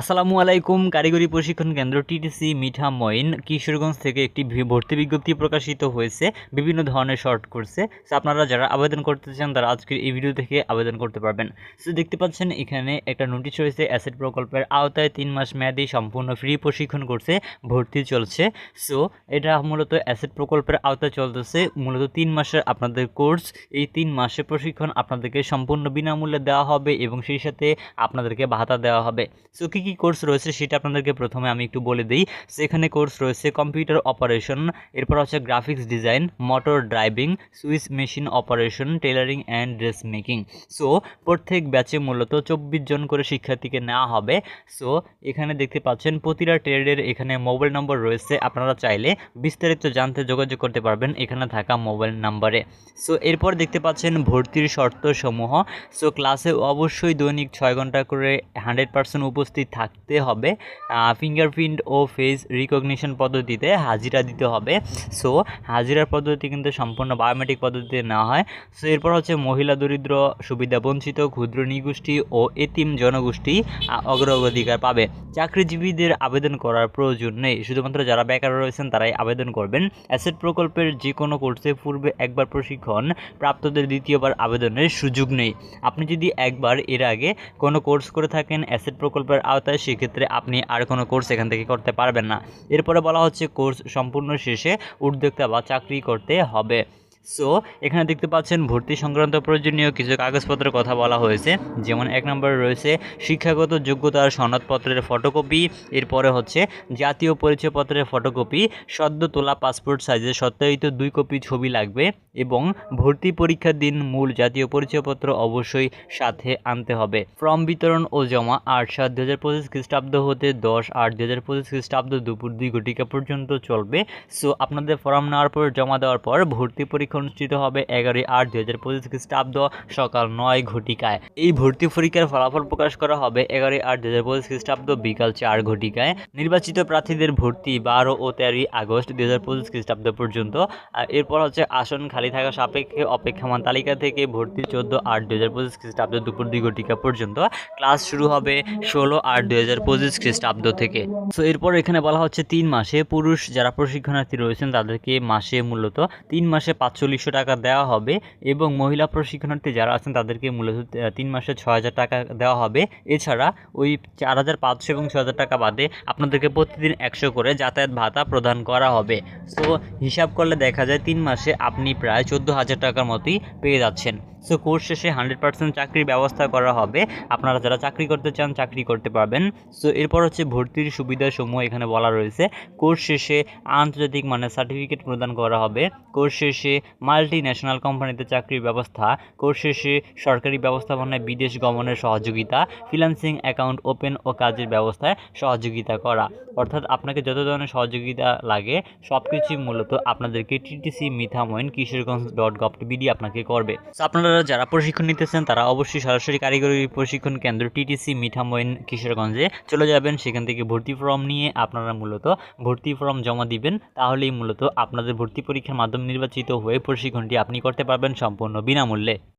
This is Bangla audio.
আসসালামু আলাইকুম, কারিগরি প্রশিক্ষণ কেন্দ্র টিটিসি মিঠা মইন কিশোরগঞ্জ থেকে একটি ভর্তি বিজ্ঞপ্তি প্রকাশিত হয়েছে। বিভিন্ন ধরনের শর্ট কোর্সে। সো আপনারা যারা আবেদন করতে চান, তারা আজকের এই ভিডিও থেকে আবেদন করতে পারবেন। সো দেখতে পাচ্ছেন, এখানে একটা নোটিশ রয়েছে অ্যাসেট প্রকল্পের আওতায় তিন মাস মেয়াদি সম্পূর্ণ ফ্রি প্রশিক্ষণ কোর্সে ভর্তি চলছে। সো এটা মূলত অ্যাসেট প্রকল্পের আওতায় চলতেছে। মূলত তিন মাসের আপনাদের কোর্স। এই তিন মাসের প্রশিক্ষণ আপনাদেরকে সম্পূর্ণ বিনামূল্যে দেওয়া হবে এবং সেই সাথে আপনাদেরকে ভাতা দেওয়া হবে। সো কী কী কোর্স রয়েছে সেটা আপনাদেরকে প্রথমে আমি একটু বলে দিই। সেখানে কোর্স রয়েছে কম্পিউটার অপারেশন এরপর হচ্ছে graphics design motor driving switch machine operation tailoring and dress making so প্রত্যেক ব্যাচে মূলত চব্বিশ জন করে শিক্ষার্থীকে নেওয়া হবে। সো এখানে দেখতে পাচ্ছেন প্রতিটা ট্রেডের এখানে মোবাইল নম্বর রয়েছে। আপনারা চাইলে বিস্তারিত জানতে যোগাযোগ করতে পারবেন এখানে থাকা মোবাইল নাম্বারে সো এরপর দেখতে পাচ্ছেন ভর্তির শর্তসমূহ। সো ক্লাসে অবশ্যই দৈনিক ছয় ঘণ্টা করে হান্ড্রেড পার্সেন্ট উপস্থিত থাকতে হবে ফিঙ্গারপ্রিন্ট ও ফেস রিকগনিশন পদ্ধতিতে হাজিরা দিতে হবে। সো হাজিরার পদ্ধতি কিন্তু সম্পূর্ণ বায়োমেট্রিক পদ্ধতিতে নেওয়া হয়। সো এরপর হচ্ছে মহিলা দরিদ্র, সুবিধা বঞ্চিত, ক্ষুদ্র নিগোষ্ঠী ও এতিম জনগোষ্ঠী অগ্রগতিকার পাবে। চাকরিজীবীদের আবেদন করার প্রয়োজন নেই। শুধুমাত্র যারা বেকার রয়েছেন তারাই আবেদন করবেন। অ্যাসেট প্রকল্পের যে কোনো কোর্সে পূর্বে একবার প্রশিক্ষণ প্রাপ্তদের দ্বিতীয়বার আবেদনের সুযোগ নেই। আপনি যদি একবার এর আগে কোনো কোর্স করে থাকেন অ্যাসেট প্রকল্পের আওতায় সেক্ষেত্রে আপনি আর কোনো কোর্স এখান থেকে করতে পারবেন না। এরপরে বলা হচ্ছে কোর্স সম্পূর্ণ শেষে উদ্যোক্তা বা চাকরি করতে হবে। সো এখানে দেখতে পাচ্ছেন ভর্তি সংক্রান্ত প্রয়োজনীয় কিছু কাগজপত্রের কথা বলা হয়েছে। যেমন এক নম্বরে রয়েছে শিক্ষাগত যোগ্যতার সনদপত্রের ফটোকপি, এরপরে হচ্ছে জাতীয় পরিচয়পত্রের ফটোকপি, সদ্য তোলা পাসপোর্ট সাইজের সত্যায়িত দুই কপি ছবি লাগবে এবং ভর্তি পরীক্ষার দিন মূল জাতীয় পরিচয়পত্র অবশ্যই সাথে আনতে হবে। ফর্ম বিতরণ ও জমা আট সাত দু হাজার পঁচিশ খ্রিস্টাব্দ হতে দশ আট দু হাজার পঁচিশ খ্রিস্টাব্দ দুপুর দুই ঘটিকা পর্যন্ত চলবে। সো আপনাদের ফর্ম নেওয়ার পর, জমা দেওয়ার পর ভর্তি পরীক্ষা অনুষ্ঠিত হবে এগারোই আট দু হাজার পঁচিশ খ্রিস্টাব্দ সকাল নয় ঘটিকায়। এই ভর্তি পরীক্ষার ফলাফল প্রকাশ করা হবে এগারোই আট দু হাজার পঁচিশ খ্রিস্টাব্দ বিকাল চার ঘটিকায়। নির্বাচিত প্রার্থীদের ভর্তি বারো ও তেরোই আগস্ট দু হাজার পঁচিশ খ্রিস্টাব্দ পর্যন্ত। এরপর হচ্ছে আসন খালি থাকা সাপেক্ষে অপেক্ষমান তালিকা থেকে ভর্তি চোদ্দ আট দু হাজার পঁচিশ খ্রিস্টাব্দ দুপুর দুই ঘটিকা পর্যন্ত। ক্লাস শুরু হবে ষোলো আট দু হাজার পঁচিশ খ্রিস্টাব্দ থেকে। সো এরপর এখানে বলা হচ্ছে তিন মাসে পুরুষ যারা প্রশিক্ষণার্থী রয়েছেন তাদেরকে মাসে মূলত তিন মাসে পাঁচচল্লিশশো টাকা দেওয়া হবে এবং মহিলা প্রশিক্ষণার্থী যারা আছেন তাদেরকে মূলত তিন মাসে ছ হাজার টাকা দেওয়া হবে। এছাড়া ওই চার হাজার পাঁচশো এবং ছ হাজার টাকা বাদে আপনাদেরকে প্রতিদিন একশো করে যাতায়াত ভাতা প্রদান করা হবে। সো, হিসাব করলে দেখা যায় তিন মাসে আপনি প্রায় চোদ্দ হাজার টাকার মতোই পেয়ে যাচ্ছেন। সো, কোর্স শেষে হান্ড্রেড পার্সেন্ট চাকরির ব্যবস্থা করা হবে। আপনারা যারা চাকরি করতে চান, চাকরি করতে পারবেন। সো, এরপর হচ্ছে ভর্তির সুবিধাসমূহ এখানে বলা রয়েছে। কোর্স শেষে আন্তর্জাতিক মানের সার্টিফিকেট প্রদান করা হবে। কোর্স শেষে মাল্টি ন্যাশনাল কোম্পানিতে চাকরির ব্যবস্থা কোর্স শেষে সরকারি ব্যবস্থাপনায় বিদেশ গমনের সহযোগিতা ফ্রিল্যান্সিং অ্যাকাউন্ট ওপেন ও কাজের ব্যবস্থায় সহযোগিতা করা। অর্থাৎ আপনাকে যত ধরনের সহযোগিতা লাগে সব কিছুই মূলত আপনাদেরকে TTC Mithamain Kishoreganj dot gov BD আপনাকে করবে। আপনারা যারা প্রশিক্ষণ নিতেছেন, তারা অবশ্যই সরাসরি কারিগরি প্রশিক্ষণ কেন্দ্র টিটিসি মিঠামইন কিশোরগঞ্জে চলে যাবেন। সেখান থেকে ভর্তি ফর্ম নিয়ে আপনারা মূলত ভর্তি ফর্ম জমা দিবেন। তাহলেই মূলত আপনাদের ভর্তি পরীক্ষার মাধ্যমে নির্বাচিত হয়ে প্রশিক্ষণটি আপনি করতে পারবেন সম্পূর্ণ বিনামূল্যে।